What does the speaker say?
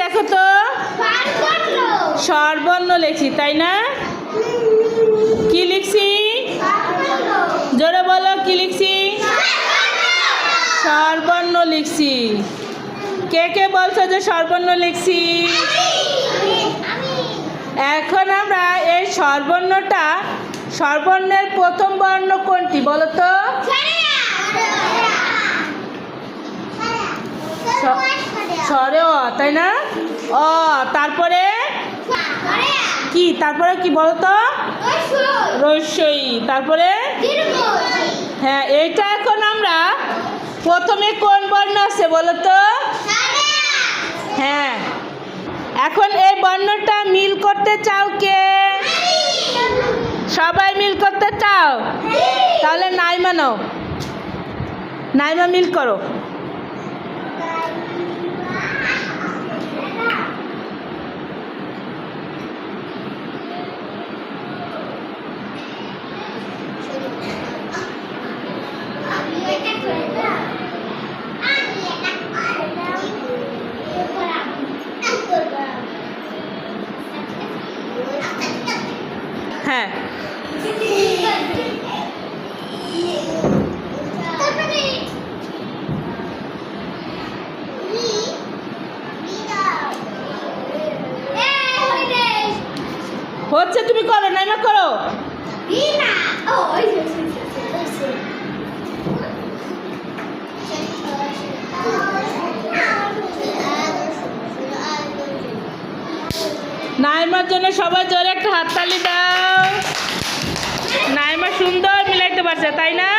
দেখো তো। সর্বর্ণ লিখছি তাই না? কি লিখছি? জোরে বলো, কি লিখছি? সর্বর্ণ লিখছি। কে কে বলছো যে সর্বর্ণ লিখছি? এখন আমরা এই সর্বর্ণটা সর্বর্ণের প্রথম বর্ণ কোনটি বলো তো? স্বরে অ তাই না? অ তারপরে? কি? তারপরে কি বলো তো রস্যই তারপরে? হ্যাঁ এটা এখন আমরা প্রথমে কোন বর্ণ আছে বলো তো হ্যাঁ। এখন এই বর্ণটা মিল করতে চাও কে? সবাই মিল করতে চাও? তাহলে নাইমা নাও। নাইমা মিল করো। হ্যাঁ। হচ্ছে তুমি করো নাইমা করো। নাইমার জন্য সবাই জোরে একটা হাততালি দাও। নাইমা সুন্দর মিলাইতে পারছে তাই না?